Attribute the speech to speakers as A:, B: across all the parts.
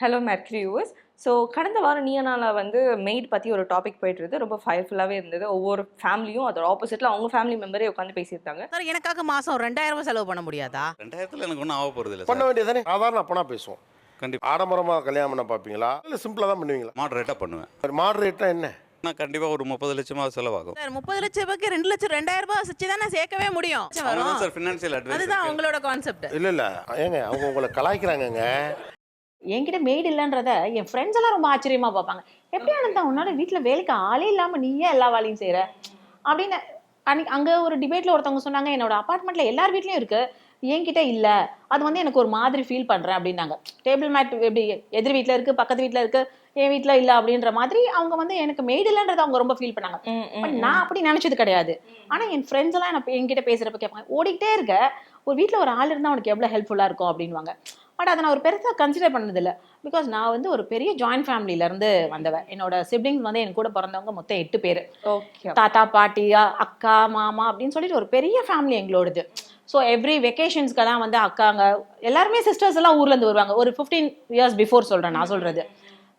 A: Hello மேட்ரி US so கடந்த வாரம் நீயனால வந்து மெய்ட் பற்றி ஒரு டாபிக் போயிட்டு இருந்தது. ரொம்ப ஃபயர்ஃபுல்லாகவே இருந்தது. ஒவ்வொரு ஃபேமிலியும் அதோட ஆப்போசிட்டில் அவங்க ஃபேமிலி மெம்பரே உட்காந்து பேசியிருந்தாங்க.
B: சார் எனக்காக மாசம் ரெண்டாயிரம் ரூபாய் செலவு பண்ண முடியாதா?
C: ரெண்டாயிரத்துல எனக்கு ஒன்றும் ஆக போகிறது இல்லை
D: பண்ண வேண்டியதானே சாதாரண அப்பனா பேசுவோம்.
C: கண்டிப்பாக
D: ஆடம்பரமாக கல்யாணம் பண்ண பார்ப்பீங்களா? இல்லை சிம்பிளாக தான் பண்ணுவீங்களா?
C: மாடரேட்டாக பண்ணுவேன்.
D: மாடரேட்டாக என்ன?
C: நான் கண்டிப்பாக ஒரு முப்பது லட்சமாக செலவாகும்.
B: சார் முப்பது லட்சம் ரூபாய்க்கு ரெண்டு லட்சம் ரெண்டாயிரம் ரூபாய் வச்சு தானே சேர்க்கவே முடியும்.
C: சார் ஃபினான்ஷியல் அட்வைஸ்
B: அதுதான் உங்களோட கான்செப்ட்
D: இல்லை இல்லை. ஏங்க அவங்க உங்களை கலாய்க்கிறாங்கங்க.
E: என்கிட்ட மெய்டு இல்லைன்றத என் ஃப்ரெண்ட்ஸ் எல்லாம் ரொம்ப ஆச்சரியமா பார்ப்பாங்க. எப்படி ஆனந்தா உன்னால வீட்ல வேலைக்கு ஆளே இல்லாம நீயே எல்லா வேலையும் செய்யற அப்படின்னு அன்னைக்கு அங்க ஒரு டிபேட்ல ஒருத்தவங்க சொன்னாங்க என்னோட அபார்ட்மெண்ட்ல எல்லார் வீட்லயும் இருக்கு. என்கிட்ட இல்ல. அது வந்து எனக்கு ஒரு மாதிரி ஃபீல் பண்றேன் அப்படின்னாங்க. டேபிள் மேட் எப்படி எதிர் வீட்ல இருக்கு பக்கத்து வீட்ல இருக்கு என் வீட்ல இல்ல அப்படின்ற மாதிரி அவங்க வந்து எனக்கு மெய்டு இல்லைன்றத அவங்க ரொம்ப ஃபீல் பண்ணாங்க. But நான் அப்படி நினைச்சது கிடையாது. ஆனா என் ஃப்ரெண்ட்ஸ் எல்லாம் என்ன என்கிட்ட பேசுறப்ப கேட்பாங்க ஓடிக்கிட்டே இருக்க. ஒரு வீட்ல ஒரு ஆள் இருந்தா உனக்கு எவ்வளவு ஹெல்ப்ஃபுல்லா இருக்கும்? அப்படின்வாங்க பட் அதை நான் ஒரு பெருசா கன்சிடர் பண்ணது இல்ல பிகாஸ் நான் வந்து ஒரு பெரிய ஜாயிண்ட் ஃபேமிலில இருந்து வந்தவன். என்னோட சிப்ளிங்ஸ் வந்து என் கூட பிறந்தவங்க மொத்தம் எட்டு பேர்.
A: ஓகே
E: தாத்தா பாட்டி அ- அக்கா மாமா அப்படின்னு சொல்லிட்டு ஒரு பெரிய ஃபேமிலி எங்களோடது. ஸோ எவ்ரி வெக்கேஷன்ஸ்க்கெல்லாம் வந்து அக்காங்க எல்லாருமே சிஸ்டர்ஸ் எல்லாம் ஊர்ல இருந்து வருவாங்க. ஒரு ஃபிஃப்டீன் இயர்ஸ் பிஃபோர் சொல்றேன் நான் சொல்றது.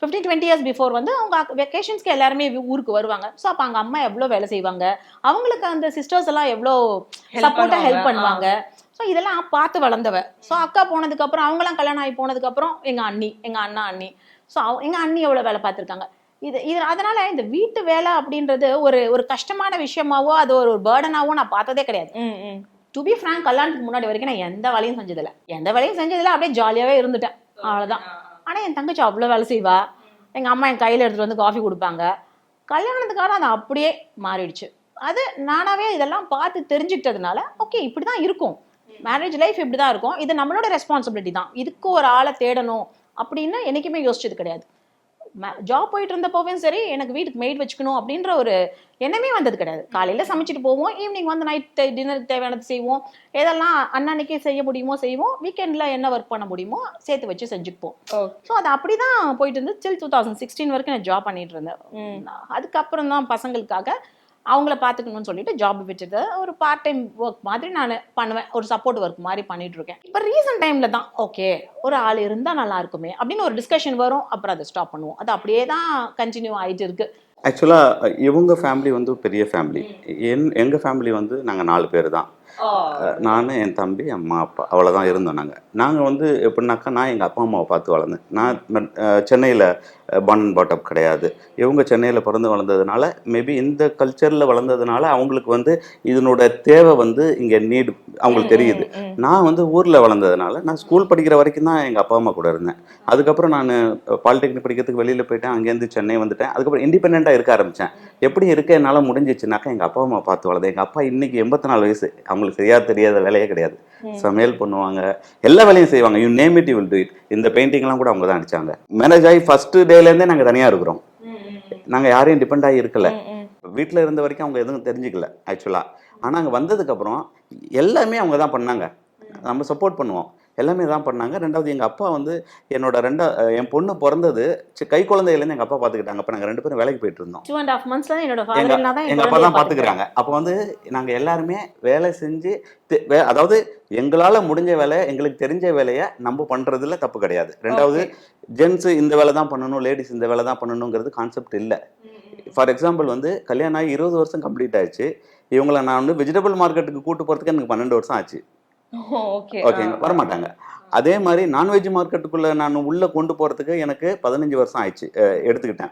E: ஃபிஃப்டீன் டுவெண்ட்டி இயர்ஸ் பிஃபோர் வந்து அவங்க வெக்கேஷன்ஸ்க்கு எல்லாருமே ஊருக்கு வருவாங்க. ஸோ அப்போ அங்கே அம்மா எவ்வளோ வேலை செய்வாங்க? அவங்களுக்கு அந்த சிஸ்டர்ஸ் எல்லாம் எவ்வளோ சப்போர்ட்டாக ஹெல்ப்
A: பண்ணுவாங்க.
E: ஸோ இதெல்லாம் பார்த்து வளர்ந்தவ. ஸோ அக்கா போனதுக்கு அப்புறம் அவங்களாம் கல்யாணம் ஆகி போனதுக்கு அப்புறம் எங்க அண்ணி எங்க அண்ணா அண்ணி. ஸோ எங்க அண்ணி எவ்வளோ வேலை பார்த்துருக்காங்க? இது இது அதனால இந்த வீட்டு வேலை அப்படின்றது ஒரு ஒரு கஷ்டமான விஷயமாவோ அது ஒரு பேர்டனாவோ நான் பார்த்ததே கிடையாது. டு பி ஃப்ராங்க் கல்யாணத்துக்கு முன்னாடி வரைக்கும் நான் எந்த வேலையும் செஞ்சதில்ல. எந்த வேலையும் செஞ்சதில்ல அப்படியே ஜாலியாவே இருந்துட்டேன். அவ்வளவுதான். ஆனா என் தங்கச்சி அவ்வளோ வேலை செய்வா. எங்க அம்மா என் கையில எடுத்துட்டு வந்து காஃபி கொடுப்பாங்க. கல்யாணத்துக்காக அது அப்படியே மாறிடுச்சு. அது நானாவே இதெல்லாம் பார்த்து தெரிஞ்சுக்கிட்டதுனால ஓகே இப்படிதான் இருக்கும். மேரேஜ் லைஃப் இப்படிதான் இருக்கும். இது நம்மளோட ரெஸ்பான்சிபிலிட்டி தான். இதுக்கு ஒரு ஆளை தேடணும் அப்படின்னு என்னைக்குமே யோசிச்சது கிடையாது. ஜாப் போயிட்டு இருந்தப்போவும் சரி எனக்கு வீட்டுக்கு மெய்ட் வச்சுக்கணும் அப்படின்ற ஒரு எண்ணமே வந்தது கிடையாது. காலையில சமைச்சிட்டு போவோம் ஈவினிங் வந்து நைட் டின்னருக்கு தேவையானது செய்வோம். எதெல்லாம் அன்னன்னைக்கு செய்ய முடியுமோ செய்வோம். வீக்கெண்ட்ல என்ன ஒர்க் பண்ண முடியுமோ சேர்த்து வச்சு செஞ்சுப்போம் ஸோ அது அப்படிதான் போயிட்டு இருந்து டில் டூ தௌசண்ட் சிக்ஸ்டீன் வரைக்கும் நான் ஜாப் பண்ணிட்டு இருந்தேன். அதுக்கப்புறம் தான் பசங்களுக்காக அவங்கள பார்த்துக்கணும்னு சொல்லிட்டு ஜாப் விட்டுட்டு ஒரு பார்ட் டைம் ஒர்க் மாதிரி நான் பண்ணுவேன். ஒரு சப்போர்ட் ஒர்க் மாதிரி பண்ணிட்டு இருக்கேன் இப்போ ரீசன்ட் டைம்ல தான் ஓகே ஒரு ஆள் இருந்தா நல்லா இருக்குமே அப்படின்னு ஒரு டிஸ்கஷன் வரும். அப்புறம் அதை ஸ்டாப் பண்ணுவோம். அது அப்படியே தான் கண்டினியூ ஆயிட்டு இருக்கு.
F: ஆக்சுவலாக இவங்க ஃபேமிலி வந்து பெரிய ஃபேமிலி என் எங்கள் ஃபேமிலி வந்து நாங்கள் நாலு பேர் தான். நான் என் தம்பி அம்மா அப்பா அவ்வளோதான் இருந்தோம் நாங்கள் நாங்கள் வந்து எப்படின்னாக்கா நான் எங்கள் அப்பா அம்மாவை பார்த்து வளர்ந்தேன். நான் சென்னையில் பன் பாட்டப் கிடையாது. இவங்க சென்னையில் பிறந்து வளர்ந்ததுனால மேபி இந்த கல்ச்சரில் வளர்ந்ததுனால அவங்களுக்கு வந்து இதனோட தேவை வந்து இங்கே நீடு அவங்களுக்கு தெரியுது. நான் வந்து ஊரில் வளர்ந்ததுனால நான் ஸ்கூல் படிக்கிற வரைக்கும் தான் எங்கள் அப்பா அம்மா கூட இருந்தேன். அதுக்கப்புறம் நான் பாலிடெக்னிக் படிக்கிறதுக்கு வெளியில் போயிட்டேன். அங்கேருந்து சென்னை வந்துட்டேன். அதுக்கப்புறம் இண்டிபெண்ட்டாக இருக்க ஆரம்பித்தேன் எப்படி இருக்க என்னால் முடிஞ்சிச்சுனாக்கா எங்கள் அப்பா அம்மா பார்த்து வளர்ந்தேன். எங்கள் அப்பா இன்னைக்கு எண்பத்தி நாலு வயசு. அவங்களுக்கு சரியா தெரியாத வேலையே கிடையாது. சமையல் பண்ணுவாங்க. எல்லா வேலையும் செய்வாங்க. You name it you will do it இந்த பெயிண்டிங்லாம் கூட அவங்க தான் அடிச்சாங்க. மேரேஜ் ஆகி ஃபர்ஸ்ட் டேலேருந்தே நாங்கள் தனியாக இருக்கிறோம். நாங்கள் யாரையும் டிபெண்ட் ஆகி இருக்கல. வீட்டில் இருந்த வரைக்கும் அவங்க எதுவும் தெரிஞ்சுக்கல ஆக்சுவலாக ஆனால் அங்கே வந்ததுக்கப்புறம் எல்லாமே அவங்க தான் பண்ணாங்க நம்ம சப்போர்ட் பண்ணுவோம். எல்லாமே தான் பண்ணாங்க. ரெண்டாவது எங்கள் அப்பா வந்து என்னோட ரெண்டா என் பொண்ணு பிறந்தது கை குழந்தையிலேருந்து எங்கள் அப்பா பார்த்துக்கிட்டாங்க அப்போ நாங்கள் ரெண்டு பேரும் வேலைக்கு போயிட்டு இருந்தோம்.
E: டூ அண்ட் ஹாஃப் மந்த்ஸ்ல என்னோட
F: எங்க
E: ஃபாதர் தான் என்
F: எங்க அப்பா தான் பாத்துக்கிறாங்க. அப்போ வந்து நாங்க எல்லாருமே வேலை செஞ்சு அதாவது எங்களால முடிஞ்ச வேலையை எங்களுக்கு தெரிஞ்ச வேலையை நம்ம பண்றதுல தப்பு கிடையாது. ரெண்டாவது ஜென்ஸ் இந்த வேலை தான் பண்ணணும் லேடிஸ் இந்த வேலை தான் பண்ணணுங்கிறது கான்செப்ட் இல்லை. ஃபார் எக்ஸாம்பிள் வந்து கல்யாணம் ஆகி இருபது வருஷம் கம்ப்ளீட் ஆயிடுச்சு. இவங்களை நான் வந்து வெஜிடபிள் மார்க்கெட்டுக்கு கூட்டு போறதுக்கு எனக்கு பன்னெண்டு வருஷம் ஆச்சு.
A: ஓகே
F: ஓகேங்க. வரமாட்டாங்க. அதே மாதிரி நான்வெஜ் மார்க்கெட்டுக்குள்ள நான் உள்ள கொண்டு போறதுக்கு எனக்கு பதினஞ்சு வருஷம் ஆயிடுச்சு. எடுத்துக்கிட்டேன்.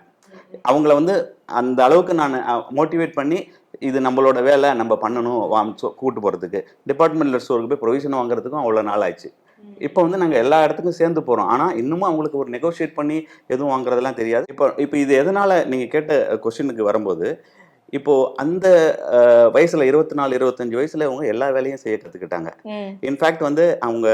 F: அவங்கள வந்து அந்த அளவுக்கு நான் மோட்டிவேட் பண்ணி இது நம்மளோட வேலை நம்ம பண்ணணும் சொ- கூட்டு போகிறதுக்கு டிபார்ட்மெண்டல் ஸ்டோருக்கு போய் ப்ரொவிஷன் வாங்குறதுக்கும் அவ்வளோ நாள் ஆயிடுச்சு. இப்போ வந்து நாங்கள் எல்லா இடத்துக்கும் சேர்ந்து போகிறோம் ஆனால் இன்னமும் அவங்களுக்கு ஒரு நெகோஷியேட் பண்ணி எதுவும் வாங்குறதெல்லாம் தெரியாது. இப்போ இப்போ இது எதனால் நீங்கள் கேட்ட கொஷினுக்கு வரும்போது இப்போ அந்த வயசுல இருபத்தி நாலு இருபத்தஞ்சு வயசுல அவங்க எல்லா வேலையும் செய்ய கற்றுக்கிட்டாங்க இன்ஃபேக்ட் வந்து அவங்க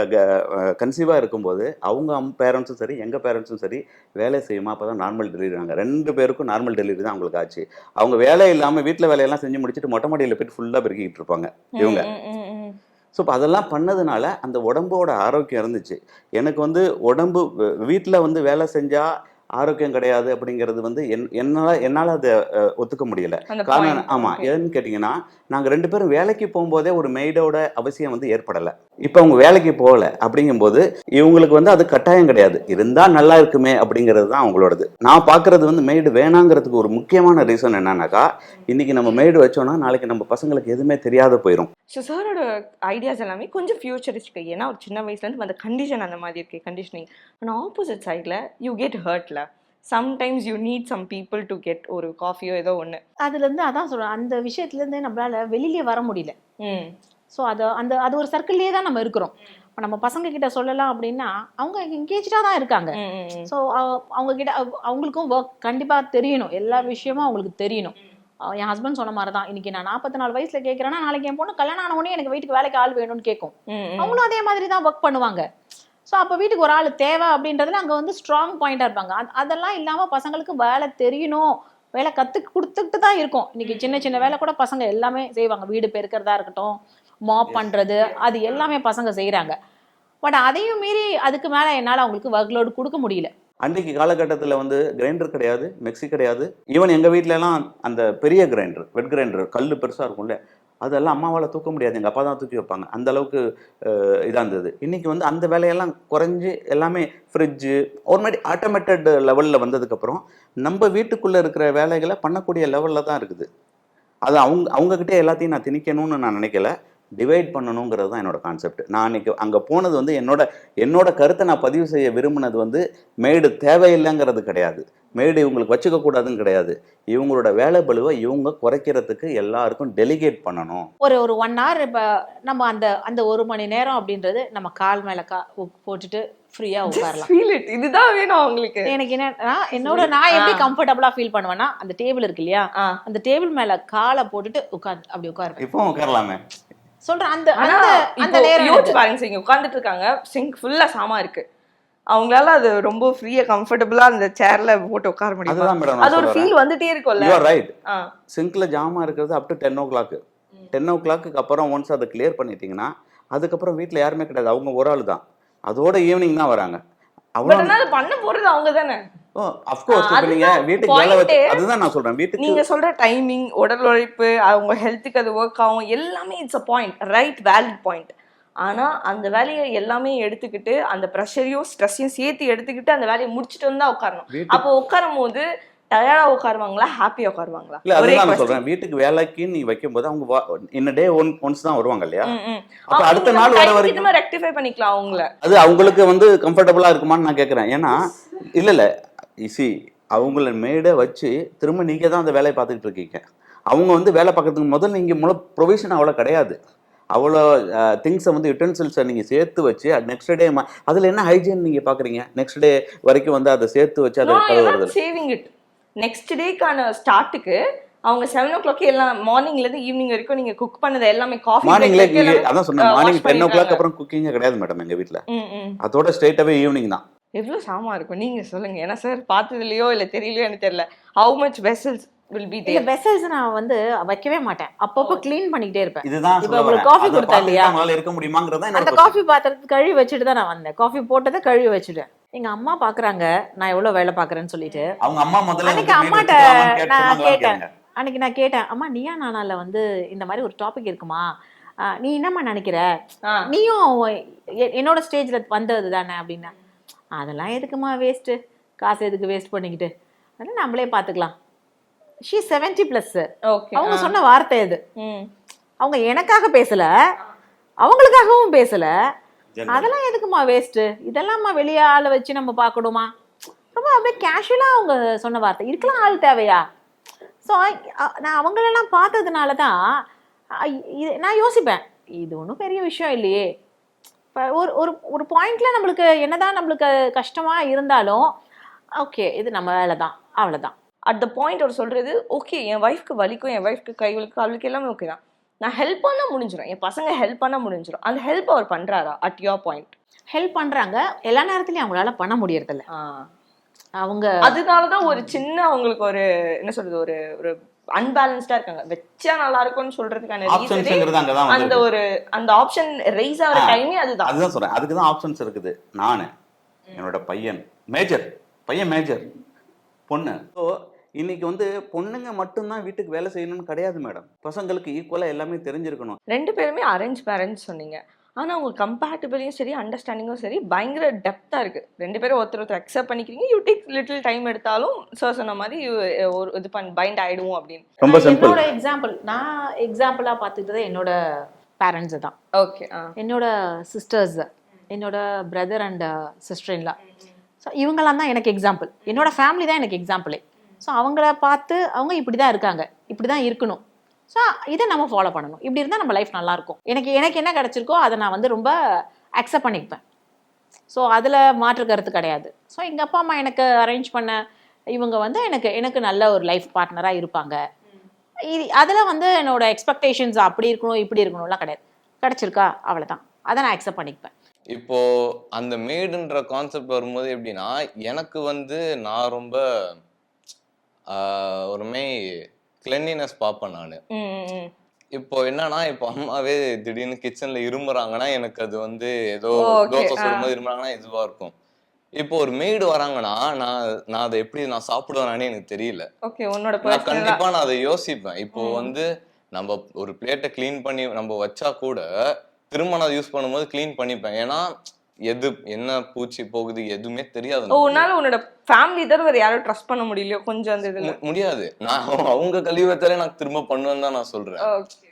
F: கன்சீவாக இருக்கும்போது அவங்க பேரண்ட்ஸும் சரி எங்கள் பேரண்ட்ஸும் சரி வேலை செய்யுமா அப்போ தான் நார்மல் டெலிவரி நாங்கள் ரெண்டு பேருக்கும் நார்மல் டெலிவரி தான் அவங்களுக்கு ஆச்சு. அவங்க வேலை இல்லாமல் வீட்டில் வேலையெல்லாம் செஞ்சு முடிச்சுட்டு மொட்டை மாடியில் போயிட்டு ஃபுல்லாக பெருக்கிட்டு இருப்பாங்க இவங்க. ஸோ இப்போ அதெல்லாம் பண்ணதுனால அந்த உடம்போட ஆரோக்கியம் இருந்துச்சு. எனக்கு வந்து உடம்பு வீட்டில் வந்து வேலை செஞ்சால் ஆரோக்கியம் கிடையாது அப்படிங்கிறது வந்து என் என்னால் என்னால் அதை ஒத்துக்க முடியல. காரணம். ஆமாம். ஏன்னு கேட்டிங்கன்னா நாங்கள் ரெண்டு பேரும் வேலைக்கு போகும்போதே ஒரு மெய்டோட அவசியம் வந்து ஏற்படலை. இப்போ அவங்க வேலைக்கு போகல அப்படிங்கும்போது இவங்களுக்கு வந்து அது கட்டாயம் கிடையாது. இருந்தால் நல்லா இருக்குமே அப்படிங்கிறது தான் அவங்களோடது. நான் பார்க்குறது வந்து மெய்டு வேணாங்கிறதுக்கு ஒரு முக்கியமான ரீசன் என்னன்னாக்கா இன்னைக்கு நம்ம மெய்டு வச்சோம்னா நாளைக்கு நம்ம பசங்களுக்கு எதுவுமே தெரியாத போயிடும்
A: ஸோ சாரோட ஐடியாஸ் எல்லாமே கொஞ்சம் ஃபியூச்சரிஸ்டிக் ஏன்னா ஒரு சின்ன வயசுலேருந்து அந்த கண்டிஷன் அந்த மாதிரி இருக்கு கண்டிஷனிங் ஆனால் ஆப்போசிட் சைடில் you get ஹர்ட்ல sometimes you need some people to get ஒரு காஃபியோ ஏதோ ஒன்று
E: அதுல இருந்து அதான் சொல்றேன். அந்த விஷயத்துல இருந்து நம்மளால வெளியிலே வர முடியல.
A: ம்.
E: ஸோ அது அந்த அது ஒரு சர்க்கிள்லேயே தான் நம்ம இருக்கிறோம். இப்போ நம்ம பசங்க கிட்ட சொல்லலாம் அப்படின்னா அவங்க எங்கேஜாக தான் இருக்காங்க. ஸோ அவங்க கிட்ட அவ- அவங்களுக்கும் ஒர்க் கண்டிப்பாக தெரியணும். எல்லா விஷயமும் அவங்களுக்கு தெரியணும். என் ஹஸ்பண்ட் சொன்ன மாதிரி தான் இன்னைக்கு நான் நாற்பத்தி நாலு வயசுல கேட்குறேன்னா நாளைக்கு என் பொண்ணு கல்யாணம் ஆன உடனே எனக்கு வீட்டுக்கு வேலைக்கு ஆள் வேணும்னு கேட்கும். அவங்களும் அதே மாதிரி தான் ஒர்க் பண்ணுவாங்க. ஸோ அப்போ வீட்டுக்கு ஒரு ஆள் தேவை அப்படின்றதுல அங்கே வந்து ஸ்ட்ராங் பாயிண்டாக இருப்பாங்க. அது- அதெல்லாம் இல்லாமல் பசங்களுக்கு வேலை தெரியணும். வேலை கற்று கொடுத்துக்கிட்டு தான் இருக்கும். இன்னைக்கு சின்ன சின்ன வேலை கூட பசங்க எல்லாமே செய்வாங்க. வீடு பெருக்கிறதா இருக்கட்டும் மாப் பண்ணுறது அது எல்லாமே பசங்க செய்கிறாங்க பட் அதையும் மீறி அதுக்கு மேலே என்னால் அவங்களுக்கு ஒர்க் லோடு கொடுக்க முடியல.
F: அன்றைக்கு காலகட்டத்தில் வந்து கிரைண்டர் கிடையாது மிக்ஸி கிடையாது. ஈவன் எங்கள் வீட்டிலலாம் அந்த பெரிய கிரைண்டர் வெட் கிரைண்டர் கல் பெருசாக இருக்கும்ல. அதெல்லாம் அம்மாவால் தூக்க முடியாது. எங்கள் அப்பா தான் தூக்கி வைப்பாங்க. அந்த அளவுக்கு இதாக இருந்தது. இன்றைக்கி வந்து அந்த வேலையெல்லாம் குறைஞ்சி எல்லாமே ஃப்ரிட்ஜு ஒரு மாதிரி ஆட்டோமேட்டட் லெவலில் வந்ததுக்கப்புறம் நம்ம வீட்டுக்குள்ளே இருக்கிற வேலைகளை பண்ணக்கூடிய லெவலில் தான் இருக்குது. அது அவங்க அவங்கக்கிட்டே எல்லாத்தையும் நான் திணிக்கணும்னு நான் நினைக்கல. டிவைட் பண்ணணுங்கிறது தான் என்னோட கான்செப்ட் நான் அன்னைக்கு அங்கே போனது வந்து என்னோட என்னோட கருத்தை நான் பதிவு செய்ய விரும்பினது வந்து மேடு தேவையில்லைங்கிறது கிடையாது. மேடு இவங்களுக்கு வச்சுக்க கூடாதுன்னு கிடையாது. இவங்களோட வேலை பளுவை இவங்க குறைக்கிறதுக்கு எல்லாருக்கும் டெலிகேட் பண்ணணும்.
E: ஒரு ஒரு ஒன் hour இப்போ நம்ம அந்த அந்த ஒரு மணி நேரம் அப்படின்றது நம்ம கால் மேலே கா போட்டுட்டு ஃப்ரீயாக உட்காரலாம்.
A: it. இதுதான் வேணும் அவங்களுக்கு.
E: எனக்கு என்ன என்னோட நான் எப்படி கம்ஃபர்டபுளா ஃபீல் பண்ணுவேன்னா அந்த டேபிள் இருக்கு இல்லையா. அந்த டேபிள் மேல காலை போட்டுட்டு உட்காந்து அப்படி உட்காருவேன்.
F: இப்போ உட்காரலாமே.
E: சொல்றேன் அந்த அந்த நேரம்
A: யோசிச்சு. பாருங்க இங்க உட்கார்ந்துட்டு இருக்காங்க சிங்க் ஃபுல்லா சாமா இருக்கு. அவங்களால அது ரொம்ப ஃப்ரீயா கம்ஃபர்டபுளா அந்த சேர்ல போட்டு உட்கார முடியும்?
F: அதுதான் மேடம்
A: அது ஒரு ஃபீல் வந்துட்டே இருக்கும்ல.
F: ரைட். சிங்க்ல ஜாமா இருக்கிறது up to ten o'clock ten o'clock அப்புறம் ஒன்ஸ் அதை கிளியர் பண்ணிட்டீங்கன்னா அதுக்கப்புறம் வீட்டில் யாருமே கிடையாது. அவங்க ஒரு ஆள் தான் அதோட ஈவினிங் தான் வராங்க. அவ்வளோ
A: பண்ண போறது அவங்க தானே?
F: அஃப்கோர்ஸ் இப்போ
A: அதுதான்
F: நீங்கள் வீட்டுக்கு வேலை வச்சு. அதுதான் நான் சொல்கிறேன் வீட்டுக்கு
A: நீங்க சொல்ற டைமிங் உடல் உழைப்பு அவங்க ஹெல்த்துக்கு அது ஒர்க் ஆகும் எல்லாமே it's a point right valid point ஆனா அந்த வேலையை எல்லாமே எடுத்துக்கிட்டு அந்த ப்ரெஷரையும் ஸ்ட்ரெஸ்ஸையும் சேர்த்து எடுத்துக்கிட்டு அந்த வேலையை முடிச்சுட்டு வந்தா உட்காரணும். அப்போ உட்காரும் போது டயர்டா உட்காருவாங்களா ஹாப்பியா உட்காருவாங்களா?
F: இல்ல அதுதான் நான். சொல்றேன். வீட்டுக்கு வேலைக்கு நீ வைக்கும்போது அவங்க இன்ன டே ஒன் ஒன்ஸ் தான் வருவாங்க இல்லையா. அப்ப அடுத்த நாள் வர வரைக்கும்
A: rectify பண்ணிக்கலாம் அவங்கள.
F: அது அவங்களுக்கு வந்து கம்ஃபர்டபுளா இருக்குமான்னு நான் கேட்குறேன் ஏன்னா இல்ல இல்ல. சி அவங்கள மேடை வச்சு திரும்ப நீங்க தான் அந்த வேலையை பார்த்துக்கிட்டு இருக்கீங்க. அவங்க வந்து வேலை பார்க்கறதுக்கு முதல்ல நீங்க முழு ப்ரொவிஷன் அவ்வளோ கிடையாது. அவ்வளோ திங்ஸை வந்து யுட்டன்சில்ஸை நீங்கள் சேர்த்து வச்சு நெக்ஸ்ட் டே அதில் என்ன ஹைஜீன் நீங்கள் பார்க்குறீங்க? நெக்ஸ்ட் டே வரைக்கும் வந்து அதை சேர்த்து வச்சு அதை கழுவுறது.
A: சேவிங் இட் நெக்ஸ்ட் டேக்கான ஸ்டார்ட்டுக்கு அவங்க செவன் ஓ கிளாக் எல்லாம் மார்னிங்ல இருந்து ஈவினிங் வரைக்கும் நீங்க குக் பண்ணது எல்லாமே காஃபி
F: மார்னிங்ல அதான் சொன்னேன் மார்னிங் டென் ஓ கிளாக். அப்புறம் குக்கிங்கே கிடையாது மேடம்
A: ம் ம்.
F: அதோட ஸ்ட்ரெயிட்டாகவே ஈவினிங் தான்.
A: எவ்வளவு சாமா இருக்கும்? நீங்க சொல்லுங்க. ஏன்னா சார் பார்த்ததுலயோ இல்ல தெரியலையோ எனக்கு தெரியல. How much vessels will be there
E: vessels நான் வந்து வைக்கவே மாட்டேன். அப்பப்போ க்ளீன் பண்ணிக்கிட்டே இருப்பேன்.
F: இதுதான்
E: இப்ப உங்களுக்கு
F: அதை
E: கொடுத்தா இல்லையா?
F: இருக்க முடியுமாங்கிறதா
E: அந்த காஃபி பாத்திரத்தை கழுவி வச்சுட்டு தான் நான் வந்தேன். காஃபி போட்டதை கழுவி வச்சுட்டேன். எங்க அம்மா பாக்குறாங்க. நான் எவ்வளவு வேலை பாக்குறேன்னு சொல்லிட்டு.
F: அவங்க அம்மா முதல்ல
E: அன்னைக்கு அம்மாட்ட நான் கேட்டேன். அன்னைக்கு நான் கேட்டேன் அம்மா நீயா நானால வந்து இந்த மாதிரி ஒரு டாபிக் இருக்குமா? ஆஹ் நீ என்னம்மா நினைக்கிற? நீயும் என்னோட ஸ்டேஜ்ல வந்தது தானே அப்படின்னா அதெல்லாம் எதுக்குமா வேஸ்ட்டு காசு எதுக்கு வேஸ்ட் பண்ணிக்கிட்டு? அதனால நம்மளே பார்த்துக்கலாம் ஷீ செவன்டி ப்ளஸ்
A: ஓகே
E: அவங்க சொன்ன வார்த்தை இது
A: ம்.
E: அவங்க எனக்காக பேசல அவங்களுக்காகவும் பேசல. அதெல்லாம் எதுக்குமா வேஸ்ட்டு இதெல்லாம்மா வெளியே ஆளை வச்சு நம்ம பார்க்கணுமா ரொம்ப அப்படியே கேஷுவலாக அவங்க சொன்ன வார்த்தை. இருக்கலாம் ஆள் தேவையா? ஸோ நான் அவங்களெல்லாம் பார்த்ததுனால தான் நான் யோசிப்பேன். இது ஒன்றும் பெரிய விஷயம் இல்லையே. இப்போ ஒரு ஒரு ஒரு பாயிண்ட்ல நம்மளுக்கு என்னதான் நம்மளுக்கு கஷ்டமா இருந்தாலும் ஓகே இது நம்ம வேலை தான் அவ்வளோதான்
A: அட் த பாயிண்ட் அவர் சொல்றது ஓகே என் ஒய்ஃப்க்கு வலிக்கும் என் ஒய்ஃப்க்கு கை வலிக்கும் அவளுக்கு எல்லாமே ஓகே தான். நான் ஹெல்ப் பண்ணா முடிஞ்சிடும் என் பசங்க ஹெல்ப் பண்ணா முடிஞ்சிடும் அந்த ஹெல்ப் அவர் பண்றாரா? அட் யோர் பாயிண்ட்
E: ஹெல்ப் பண்றாங்க எல்லா நேரத்துலையும் அவங்களால பண்ண முடியறதில்ல. அவங்க
A: அதனாலதான் ஒரு சின்ன அவங்களுக்கு ஒரு என்ன சொல்றது ஒரு ஒரு அன்பேலன்ஸ்டா இருக்காங்க. வச்சா நல்லா இருக்கும்னு சொல்றதுக்கான அந்த ஒரு அந்த ஆப்ஷன் ரைஸ் ஆகிற. டைமே அதுதான்.
F: அதுதான் சொல்றேன். அதுக்கு தான் ஆப்ஷன்ஸ் இருக்குது. நான் என்னோட பையன் மேஜர் பையன் மேஜர் பொண்ணு. ஸோ இன்னைக்கு வந்து பொண்ணுங்க மட்டும்தான் வீட்டுக்கு வேலை செய்யணும்னு கிடையாது மேடம் பசங்களுக்கு ஈக்குவலாக எல்லாமே தெரிஞ்சிருக்கணும்.
A: ரெண்டு பேருமே அரேஞ்ச் பேரண்ட்ஸ் சொன்னீங்க. ஆனா உங்க கம்பேட்டபிளையும் சரி அண்டர்ஸ்டாண்டிங்கும் சரி பயங்கர டெப்தா இருக்கு. ரெண்டு பேரும் ஒருத்தர் ஒருத்தர் அக்செப்ட் பண்ணிக்கிறீங்க. யூ டேக் லிட்டில் டைம் எடுத்தாலும் சார் சொன்ன மாதிரி you- ஒரு இது பண் பைண்ட் ஆயிடுவோம் அப்படின்னு.
F: ரொம்ப சிம்பிள்
E: என்னோட எக்ஸாம்பிள் நான் எக்ஸாம்பிளா பார்த்துக்கிட்டது என்னோட பேரண்ட்ஸ் தான்.
A: ஓகே
E: என்னோட சிஸ்டர்ஸ் என்னோட brother and sister in law so இவங்கெல்லாம் தான் எனக்கு எக்ஸாம்பிள் என்னோட ஃபேமிலி தான் எனக்கு எக்ஸாம்பிளே ஸோ அவங்கள பார்த்து அவங்க இப்படி தான் இருக்காங்க. இப்படி தான் இருக்கணும். ஸோ இதை நம்ம ஃபாலோ பண்ணணும். இப்படி இருந்தால் நம்ம லைஃப் நல்லாயிருக்கும் எனக்கு எனக்கு என்ன கிடச்சிருக்கோ அதை நான் வந்து ரொம்ப அக்செப்ட் பண்ணிப்பேன். ஸோ அதில் மாற்று கருத்து கிடையாது. ஸோ எங்கள் அப்பா அம்மா எனக்கு அரேஞ்ச் பண்ண இவங்க வந்து எனக்கு எனக்கு நல்ல ஒரு லைஃப் பார்ட்னராக இருப்பாங்க. இது அதில் வந்து என்னோட எக்ஸ்பெக்டேஷன்ஸ் அப்படி இருக்கணும் இப்படி இருக்கணும்லாம் கிடையாது. கிடச்சிருக்கா? அவ்வளோதான் அதை நான் அக்செப்ட் பண்ணிப்பேன்.
G: இப்போ அந்த மேடுன்ற கான்செப்ட் வரும்போது எப்படின்னா எனக்கு வந்து நான் ரொம்ப ஒருமே கிளென்லினஸ் பார்ப்பேன் நான். இப்போ என்னன்னா இப்போ அம்மாவே திடீர்னு கிச்சன்ல இருமுறாங்கன்னா எனக்கு அது வந்து ஏதோ தோசை. சுடும்போது இருமுறாங்கன்னா இதுவா இருக்கும். இப்போ ஒரு மெய்டு வராங்கன்னா நான் நான் அதை எப்படி நான் சாப்பிடுவேனானே எனக்கு தெரியல. நான் கண்டிப்பா நான் அதை யோசிப்பேன். இப்போ. வந்து நம்ம ஒரு பிளேட்டை க்ளீன் பண்ணி நம்ம வச்சா கூட திரும்ப நான் யூஸ் பண்ணும்போது க்ளீன் பண்ணிப்பேன். ஏன்னா எது என்ன பூச்சி போகுது எதுவுமே தெரியாது
A: ஓ. உன்னால உன்னோட ஃபேமிலி தவிர வேற யாரும் ட்ரஸ்ட் பண்ண முடியலையோ? கொஞ்சம் அந்த இதுல.
G: முடியாது. நான் அவங்க கழிவத்தாலே நான் திரும்ப பண்ணுவேன்னு தான் நான் சொல்றேன்.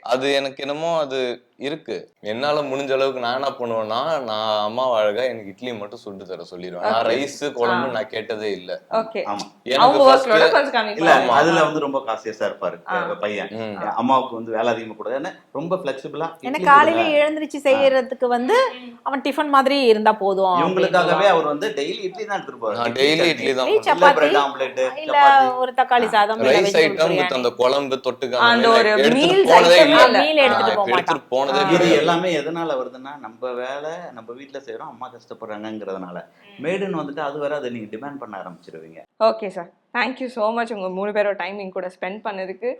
G: அது எனக்கு என்னமோ அது இருக்கு. என்னால முடிஞ்ச அளவுக்கு நான் என்ன பண்ணுவேன்னா நான் அம்மா அழகா எனக்கு இட்லி மட்டும் சுட்டு தர சொல்லிடுவேன். நான். ரைஸ் குழம்பு. நான் கேட்டதே இல்ல. எனக்கு
F: இல்ல அதுல வந்து ரொம்ப காசியஸா இருப்பாரு. பையன். அம்மாவுக்கு வந்து வேலை அதிகமா கூடாது ரொம்ப ஃபிளெக்சிபிளா
E: ஏன்னா காலையில எழுந்திருச்சு செய்யறதுக்கு வந்து அவன் டிஃபன் மாதிரி இருந்தா போதும்
F: இவங்களுக்காகவே அவர் வந்து டெய்லி இட்லி தான் எடுத்துட்டு
G: டெய்லி இட்லி தான்
E: சப்பாத்தி
F: ஆம்லெட்
E: இல்ல ஒரு தக்காளி சாதம்
G: ரைஸ் ஐட்டம் வித். அந்த குழம்பு தொட்டுக்க
A: அந்த ஒரு.
G: இல்ல.
E: meal எடுத்துட்டு போக
G: எடுத்துட்டு போனதே
F: இது. எல்லாமே எதனால வருதுன்னா நம்ம வேலை நம்ம வீட்ல செய்றோம் அம்மா கஷ்டப்படுறாங்கங்கிறதுனால. மேடுன்னு வந்துட்டு அது வேற அதை நீங்க டிமாண்ட் பண்ண ஆரம்பிச்சிருவீங்க.
A: Okay sir thank you so much உங்க மூணு பேரோட டைமிங் கூட ஸ்பெண்ட் பண்ணதுக்கு.